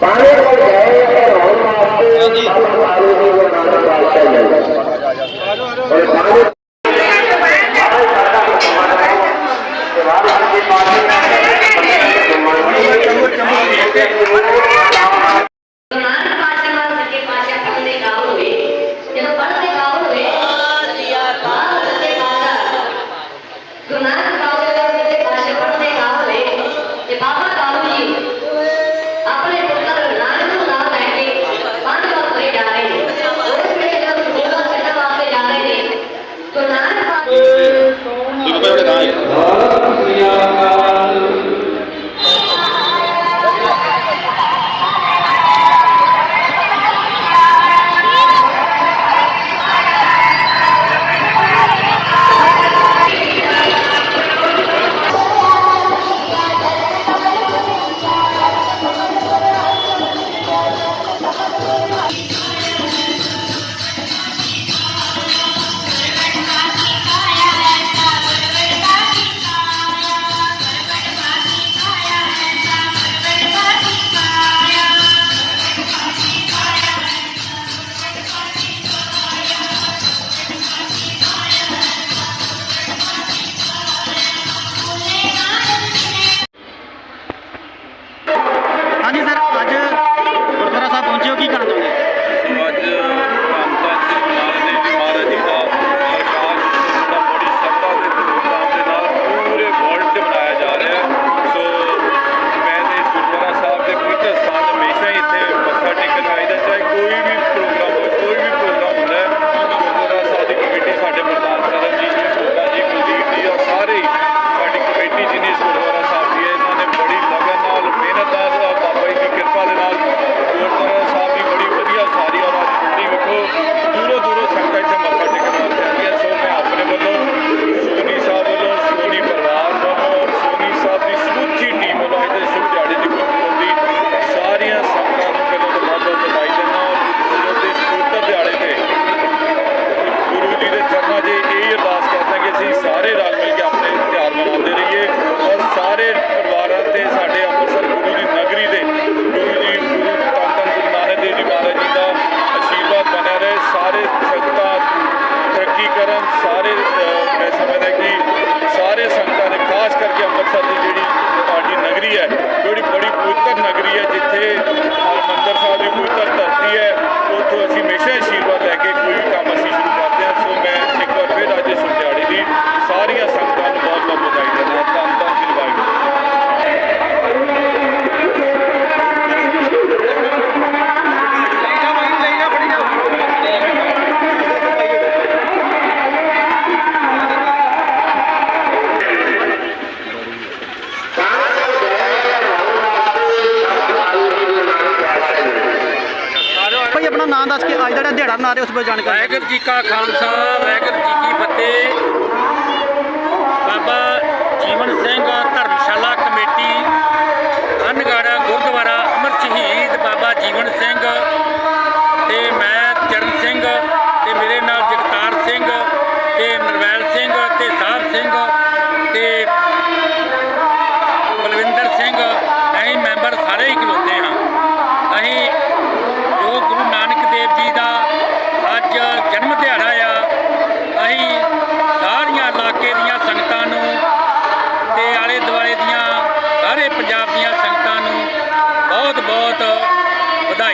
ਪਾਣੀ ਕੋਲ ਗਏ ਤੇ ਹੁਣ ਆਪੇ ਜੀ ਪਾਣੀ ਦੀ ਵਰਨਾ ਦਾ ਪਾਣੀ ਸਰ ਅੱਜ ਗੁਰਦੁਆਰਾ ਸਾਹਿਬ ਪਹੁੰਚੇ ਹੋ ਕੀ ਕਰਨਾ ਚਾਹੁੰਦੇ Türkiye'de terma değil. ਆਪਣਾ ਨਾਮ ਦੱਸ ਕੇ ਅੱਜ ਜਿਹੜਾ ਦਿਹਾੜਾ ਮਨਾ ਰਹੇ ਉਸ ਬਾਰੇ ਜਾਣਕਾਰੀ ਵਾਹਿਗੁਰੂ ਜੀ ਕਾ ਖਾਲਸਾ, ਵਾਹਿਗੁਰੂ ਜੀ ਕੀ ਫਤਿਹ। ਬਾਬਾ ਜੀਵਨ ਸਿੰਘ ਧਰਮਸ਼ਾਲਾ ਕਮੇਟੀ, ਅਨਗਾੜਾ, ਗੁਰਦੁਆਰਾ ਅਮਰ ਸ਼ਹੀਦ ਬਾਬਾ ਜੀਵਨ ਸਿੰਘ ਤੇ ਮੈਂ ਚਰਨ ਸਿੰਘ ਤੇ ਮੇਰੇ ਨਾਲ ਜਗਤਾਰ ਸਿੰਘ ਤੇ ਨਰਵੈਲ ਸਿੰਘ ਤੇ ਸਾਹਿਬ ਸਿੰਘ ਤੇ ਬਲਵਿੰਦਰ ਸਿੰਘ, ਅਸੀਂ ਮੈਂਬਰ ਸਾਰੇ ਹੀ ਖਲੋਤੇ ਹਾਂ। ਅਸੀਂ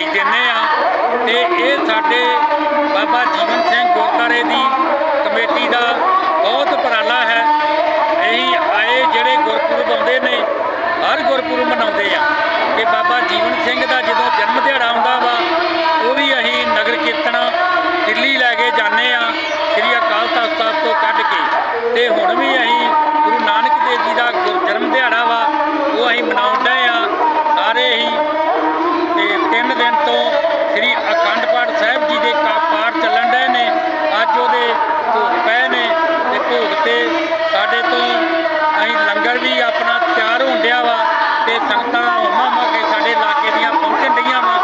ਵਧਾਈ ਦਿੰਦੇ ਆ ਤੇ ਇਹ ਸਾਡੇ ਬਾਬਾ ਜੀਵਨ ਸਿੰਘ ਗੁਰਦਾਰੇ ਦੀ ਸੰਗਤਾਂ ਉਮਾ ਕੇ ਸਾਡੇ ਇਲਾਕੇ ਦੀਆਂ ਪਹੁੰਚਣ ਡੀਆਂ ਵਾ।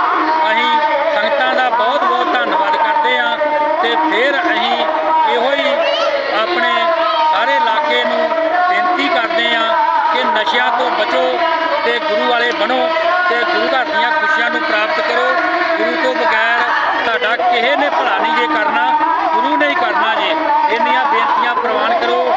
ਅਸੀਂ ਸੰਗਤਾਂ ਦਾ ਬਹੁਤ ਬਹੁਤ ਧੰਨਵਾਦ ਕਰਦੇ ਆ ਤੇ ਫਿਰ ਅਸੀਂ ਇਹੋ ਹੀ ਆਪਣੇ ਸਾਰੇ ਇਲਾਕੇ ਨੂੰ ਬੇਨਤੀ ਕਰਦੇ ਆ ਕਿ ਨਸ਼ਿਆਂ ਤੋਂ ਬਚੋ ਤੇ ਗੁਰੂ ਵਾਲੇ ਬਣੋ ਤੇ ਗੁਰੂ ਘਰ ਦੀਆਂ ਖੁਸ਼ੀਆਂ ਨੂੰ ਪ੍ਰਾਪਤ ਕਰੋ। ਗੁਰੂ ਤੋਂ ਬਗੈਰ ਤੁਹਾਡਾ ਕਿਸੇ ਨੇ ਭਲਾ ਨਹੀਂ ਜੇ ਕਰਨਾ, ਗੁਰੂ ਨੇ ਹੀ ਕਰਨਾ ਜੇ। ਇੰਨੀਆਂ ਬੇਨਤੀਆਂ ਪ੍ਰਵਾਨ ਕਰੋ।